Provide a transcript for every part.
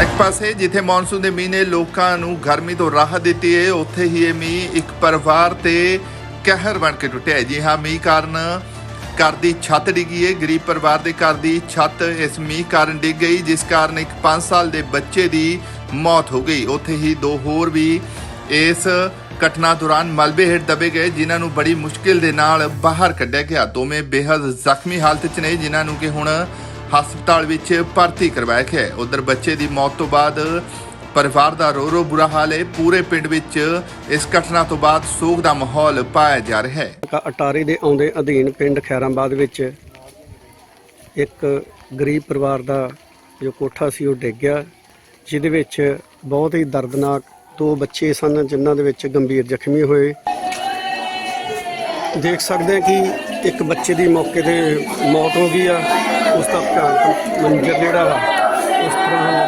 ਇੱਕ ਪਾਸੇ ਜਿੱਥੇ ਮੌਨਸੂਨ ਦੇ ਮੀਂਹ ਲੋਕਾਂ ਨੂੰ ਗਰਮੀ ਤੋਂ ਰਾਹਤ ਦਿੱਤੀ ਹੈ ਉੱਥੇ ਹੀ ਇਹ ਮੀਂਹ ਇੱਕ ਪਰਿਵਾਰ ਤੇ ਕਹਿਰ ਬਣ ਕੇ ਟੁੱਟਿਆ ਜੀ ਹਾਂ, ਮੀਂਹ ਕਾਰਨ ਘਰ ਦੀ ਛੱਤ ਡਿੱਗੀ ਹੈ ਗਰੀਬ ਪਰਿਵਾਰ ਦੇ ਘਰ ਦੀ ਛੱਤ ਇਸ ਮੀਂਹ ਕਾਰਨ ਡਿੱਗ ਗਈ, ਜਿਸ ਕਾਰਨ ਇੱਕ 5 ਸਾਲ ਦੇ ਬੱਚੇ ਦੀ ਮੌਤ ਹੋ ਗਈ। ਉੱਥੇ ਹੀ ਦੋ ਹੋਰ ਵੀ ਇਸ ਘਟਨਾ ਦੌਰਾਨ ਮਲਬੇ ਹੇਠ ਦਬੇ ਗਏ, ਜਿਨ੍ਹਾਂ ਨੂੰ ਬੜੀ ਮੁਸ਼ਕਿਲ ਦੇ ਨਾਲ ਬਾਹਰ ਕੱਢਿਆ ਗਿਆ। ਦੋਵੇਂ ਬੇहद ਜ਼ਖਮੀ ਹਾਲਤ 'ਚ ਨੇ, ਜਿਨ੍ਹਾਂ ਨੂੰ ਕਿ ਹੁਣ ਹਸਪਤਾਲ ਵਿੱਚ ਭਰਤੀ ਕਰਵਾਇਆ ਗਿਆ ਹੈ। ਉਧਰ ਬੱਚੇ ਦੀ ਮੌਤ ਤੋਂ ਬਾਅਦ ਪਰਿਵਾਰ ਦਾ ਰੋ ਰੋ ਬੁਰਾ ਹਾਲ ਹੈ। ਪੂਰੇ ਪਿੰਡ ਵਿੱਚ ਇਸ ਘਟਨਾ ਤੋਂ ਬਾਅਦ ਸੋਗ ਦਾ ਮਾਹੌਲ ਪਾਇਆ ਜਾ ਰਿਹਾ ਹੈ। ਅਟਾਰੀ ਦੇ ਆਉਂਦੇ ਅਧੀਨ ਪਿੰਡ ਖੈਰਾਬਾਦ ਵਿੱਚ ਇੱਕ ਗਰੀਬ ਪਰਿਵਾਰ ਦਾ ਜੋ ਕੋਠਾ ਸੀ, ਉਹ ਡਿੱਗ ਗਿਆ, ਜਿਹਦੇ ਵਿੱਚ ਬਹੁਤ ਹੀ ਦਰਦਨਾਕ ਦੋ ਬੱਚੇ ਸਨ ਜਿਨ੍ਹਾਂ ਦੇ ਵਿੱਚ ਗੰਭੀਰ ਜ਼ਖਮੀ ਹੋਏ। ਦੇਖ ਸਕਦੇ ਹਾਂ ਕਿ ਇੱਕ ਬੱਚੇ ਦੀ ਮੌਕੇ ਤੇ ਮੌਤ ਹੋ ਗਈ ਆ। ਉਸ ਦਾ ਭਿਆਨਕ ਮੰਜ਼ਰ ਜਿਹੜਾ ਵਾ, ਉਸ ਤਰ੍ਹਾਂ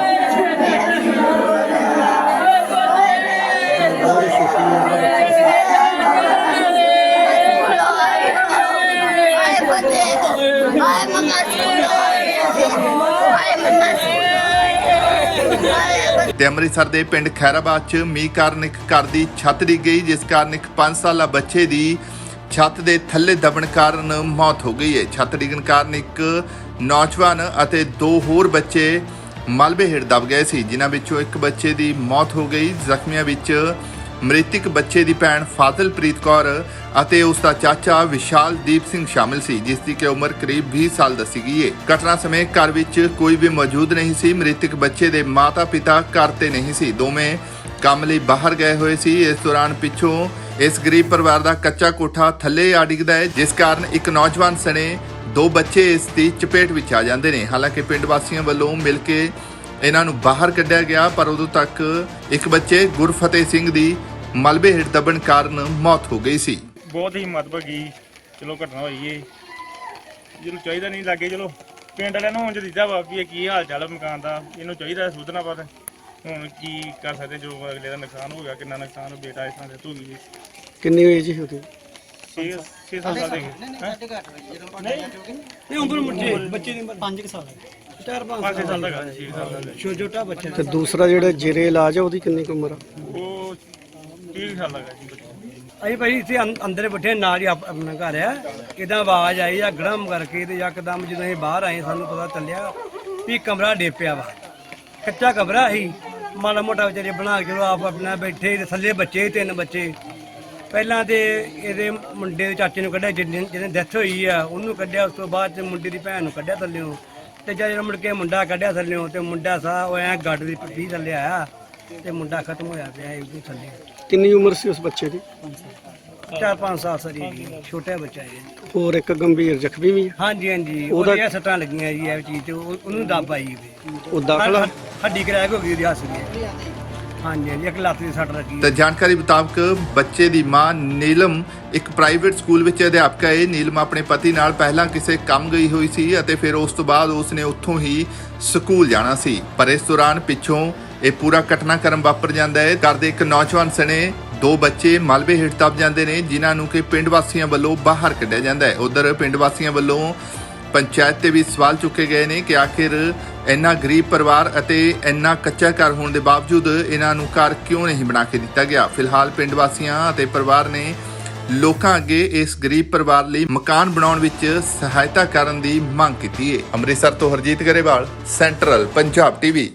ਤੇ ਅੰਮ੍ਰਿਤਸਰ ਦੇ ਪਿੰਡ ਖੈਰਾਬਾਦ 'ਚ ਮੀਂਹ ਕਾਰਨ ਇੱਕ ਘਰ ਦੀ ਛੱਤ ਡਿੱਗ ਗਈ, ਜਿਸ ਕਾਰਨ ਇੱਕ 5 ਸਾਲਾ ਬੱਚੇ ਦੀ ਛੱਤ ਦੇ ਥੱਲੇ ਦਬਣ ਕਾਰਨ ਮੌਤ ਹੋ ਗਈ ਹੈ। ਛੱਤ ਡਿੱਗਣ ਕਾਰਨ ਇੱਕ ਨੌਜਵਾਨ ਅਤੇ ਦੋ ਹੋਰ ਬੱਚੇ ਮਲਬੇ ਹੇਠ ਦਬ ਗਏ ਸੀ, ਜਿਨ੍ਹਾਂ ਵਿੱਚੋਂ ਇੱਕ ਬੱਚੇ ਦੀ ਮੌਤ ਹੋ ਗਈ। ਜ਼ਖਮੀਆਂ ਵਿੱਚ ਮ੍ਰਿਤਕ ਬੱਚੇ ਦੀ ਭੈਣ ਫਾਜ਼ਲਪ੍ਰੀਤ ਕੌਰ ਅਤੇ ਉਸ ਦਾ ਚਾਚਾ ਵਿਸ਼ਾਲਦੀਪ ਸਿੰਘ ਸ਼ਾਮਿਲ ਸੀ, ਜਿਸ ਦੀ ਕਿ ਉਮਰ ਕਰੀਬ 20 ਸਾਲ ਦੱਸੀ ਗਈ ਹੈ ਘਟਨਾ ਸਮੇਂ ਘਰ ਵਿੱਚ ਕੋਈ ਵੀ ਮੌਜੂਦ ਨਹੀਂ ਸੀ, ਮ੍ਰਿਤਕ ਬੱਚੇ ਦੇ ਮਾਤਾ-ਪਿਤਾ ਘਰ ਤੇ ਨਹੀਂ ਸੀ। ਦੋਵੇਂ ਕੰਮ ਲਈ ਬਾਹਰ ਗਏ ਹੋਏ ਸੀ। ਇਸ ਦੌਰਾਨ ਪਿੱਛੋਂ ਇਸ ਗਰੀਬ ਪਰਿਵਾਰ ਦਾ ਕੱਚਾ ਕੋਠਾ ਥੱਲੇ ਆ ਡਿੱਗਦਾ ਹੈ ਜਿਸ ਕਾਰਨ ਇੱਕ ਨੌਜਵਾਨ ਸਣੇ ਦੋ ਬੱਚੇ ਇਸ ਦੀ ਚਪੇਟ ਵਿੱਚ ਆ ਜਾਂਦੇ ਨੇ। ਹਾਲਾਂਕਿ ਪਿੰਡ ਵਾਸੀਆਂ ਵੱਲੋਂ ਮਿਲ ਕੇ ਇਹਨਾਂ ਨੂੰ ਬਾਹਰ ਕੱਢਿਆ ਗਿਆ, ਪਰ ਉਦੋਂ ਤੱਕ ਇੱਕ ਬੱਚੇ ਗੁਰਫਤਿਹ ਸਿੰਘ ਦੀ ਮਲਬੇ ਹੇਠ ਦਬਣ ਕਾਰਨ ਮੌਤ ਹੋ ਗਈ ਸੀ। ਬਹੁਤ ਹੀ ਮਤਭਗੀ ਚਲੋ ਘਟਨਾ ਹੋਈ ਏ। ਜਿਹਨੂੰ ਚਾਹੀਦਾ ਨਹੀਂ ਲੱਗੇ ਚਲੋ ਪਿੰਡ ਵਾਲਿਆਂ ਨੂੰ ਹੁਣ ਦਿੱਤਾ ਵਾ ਵੀ ਇਹ ਕੀ ਹਾਲ ਚਾਲ ਆ ਮਕਾਨ ਦਾ ਇਹਨੂੰ ਚਾਹੀਦਾ ਸੁਧਨਾ ਪਰ ਹੁਣ ਕੀ ਕਰ ਸਕਦੇ ਜੋ ਅਗਲੇ ਦਾ ਨੁਕਸਾਨ ਹੋ ਗਿਆ ਕਿੰਨਾ ਨੁਕਸਾਨ ਬੇਟਾ ਇਸ ਤਰ੍ਹਾਂ ਦੇ ਜੀ ਕਿੰਨੀ ਏਜ ਸੀ ਉਹਦੀ? 6 6 ਸਾਲ ਦੇ। ਹੈਂ? ਇਹ ਉਮਰ ਮੁੱਠੇ ਬੱਚੇ ਦੀ ਉਮਰ 5 ਸਾਲ ਹੈ। 4-5 ਪੰਜ ਛੇ ਸਾਲ ਦਾ ਗਾ 6 ਸਾਲ ਦਾ ਗਾ। ਛੋਟਾ ਬੱਚਾ। ਤੇ ਦੂਸਰਾ ਜਿਹੜਾ ਜੇਰੇ ਇਲਾਜ ਆ ਉਹਦੀ ਕਿੰਨੀ ਕੁ ਉਮਰ ਆ? ਉਹ 30 ਸਾਲ ਦਾ ਜੀ ਅਸੀਂ ਭਾਈ ਇੱਥੇ ਅੰ- ਅੰਦਰ ਬੈਠੇ ਨਾਲ ਹੀ ਆਪ- ਆਪਣਾ ਘਰ ਆ। ਕਿਦਾਂ ਆਵਾਜ਼ ਆਈ ਆ ਗੜਮ ਕਰਕੇ ਤੇ ਯਕਦਮ ਜਦੋਂ ਅਸੀਂ ਬਾਹਰ ਆਏ ਸਾਨੂੰ ਪਤਾ ਚੱਲਿਆ ਵੀ ਕਮਰਾ ਡੇਪਿਆ ਵਾ। ਕੱਚਾ ਕਮਰਾ ਸੀ। ਮਾੜਾ ਮੋਟਾ ਵਿਚਾਰੇ ਬਣਾ ਕੇ ਉਹ ਆਪ ਆਪਣਾ ਬੈਠੇ ਤੇ ਥੱਲੇ ਬੱਚੇ ਸੀ, ਤਿੰਨ ਬੱਚੇ। ਪਹਿਲਾਂ ਤੇ ਇਹਦੇ ਮੁੰਡੇ ਦੇ ਚਾਚੇ ਨੂੰ ਕੱਢਿਆ ਜਿਹਨੇ ਜਿਹਨੇ ਡੈਥ ਹੋਈ ਆ ਉਹਨੂੰ ਕੱਢਿਆ ਉਸ ਤੋਂ ਬਾਅਦ ਤੇ ਮੁੰਡੇ ਦੀ ਭੈਣ ਨੂੰ ਕੱਢਿਆ ਥੱਲਿਓਂ। ਤੇ ਜਦੋਂ ਮੁੜ ਕੇ ਮੁੰਡਾ ਕੱਢਿਆ ਥੱਲਿਓਂ ਤੇ ਮੁੰਡਾ ਸਾ ਉਹ ਐ ਗੱਡ ਦੀ ਪੱਟੀ ਥੱਲੇ ਆਇਆ ਤੇ ਮੁੰਡਾ ਖਤਮ ਹੋਇਆ ਪਿਆ ਇਹ ਵੀ ਥੱਲੇ। ਕਿੰਨੀ ਉਮਰ ਸੀ ਉਸ ਬੱਚੇ ਦੀ? ਚਾਰ ਪੰਜ ਸਾਲ ਸਰੀ ਜੀ ਛੋਟਾ ਬੱਚਾ ਹੈ ਹੋਰ ਇੱਕ ਗੰਭੀਰ ਜ਼ਖਮੀ ਵੀ। ਹਾਂਜੀ ਹਾਂਜੀ। ਉਹਦਾ- ਉਹਦੀਆਂ ਸੱਟਾਂ ਲੱਗੀਆਂ ਜੀ ਇਹ ਚੀਜ਼ ਤੇ ਉਹ- ਉਹਨੂੰ ਦੱਬ ਆਈ ਵੀ ਉਹ ਦਾਖਲਾ ਹੱਡੀ ਕਰੈਕ ਹੋ ਗਈ ਉਹਦੀ ਹੱਸ ਗਈ। ਹਾਂਜੀ ਹਾਂਜੀ ਇੱਕ ਲੱਤ ਦੀ ਸੱਟ ਲੱਗੀ। ਤਾਂ ਜਾਣਕਾਰੀ ਮੁਤਾਬਕ ਬੱਚੇ ਦੀ ਮਾਂ ਨੀਲਮ ਇੱਕ ਪ੍ਰਾਈਵੇਟ ਸਕੂਲ ਵਿੱਚ ਅਧਿਆਪਕਾ ਹੈ। ਨੀਲਮ ਆਪਣੇ ਪਤੀ ਨਾਲ ਪਹਿਲਾਂ ਕਿਸੇ ਕੰਮ ਗਈ ਹੋਈ ਸੀ ਅਤੇ ਫਿਰ ਉਸ ਤੋਂ ਬਾਅਦ ਉਸ ਨੇ ਉੱਥੋਂ ਹੀ ਸਕੂਲ ਜਾਣਾ ਸੀ। ਪਰ ਇਸ ਦੌਰਾਨ ਪਿੱਛੋਂ ਇਹ ਪੂਰਾ ਘਟਨਾਕ੍ਰਮ ਵਾਪਰ ਜਾਂਦਾ ਹੈ। ਘਰ ਦੇ ਇੱਕ ਨੌਜਵਾਨ ਸਣੇ ਦੋ ਬੱਚੇ ਮਲਬੇ ਹੇਠ ਦਬ ਜਾਂਦੇ ਨੇ, ਜਿਨ੍ਹਾਂ ਨੂੰ ਕਿ ਪਿੰਡ ਵਾਸੀਆਂ ਵੱਲੋਂ ਬਾਹਰ ਕੱਢਿਆ ਜਾਂਦਾ ਹੈ। ਉਧਰ ਪਿੰਡ ਵਾਸੀਆਂ ਵੱਲੋਂ ਪੰਚਾਇਤ ਤੇ ਵੀ ਸਵਾਲ ਚੁੱਕੇ ਗਏ ਨੇ ਕਿ ਆਖਿਰ ਇੰਨਾ ਗਰੀਬ ਪਰਿਵਾਰ ਅਤੇ ਇੰਨਾ ਕੱਚਾ ਘਰ ਹੋਣ ਦੇ ਬਾਵਜੂਦ ਇਹਨਾਂ ਨੂੰ ਘਰ ਕਿਉਂ ਨਹੀਂ ਬਣਾ ਕੇ ਦਿੱਤਾ ਗਿਆ? ਫਿਲਹਾਲ ਪਿੰਡ ਵਾਸੀਆਂ ਅਤੇ ਪਰਿਵਾਰ ਨੇ ਲੋਕਾਂ ਅੱਗੇ ਇਸ ਗਰੀਬ ਪਰਿਵਾਰ ਲਈ ਮਕਾਨ ਬਣਾਉਣ ਵਿੱਚ ਸਹਾਇਤਾ ਕਰਨ ਦੀ ਮੰਗ ਕੀਤੀ ਹੈ। ਅੰਮ੍ਰਿਤਸਰ ਤੋਂ ਹਰਜੀਤ ਗਰੇਵਾਲ, ਸੈਂਟਰਲ ਪੰਜਾਬ ਟੀਵੀ।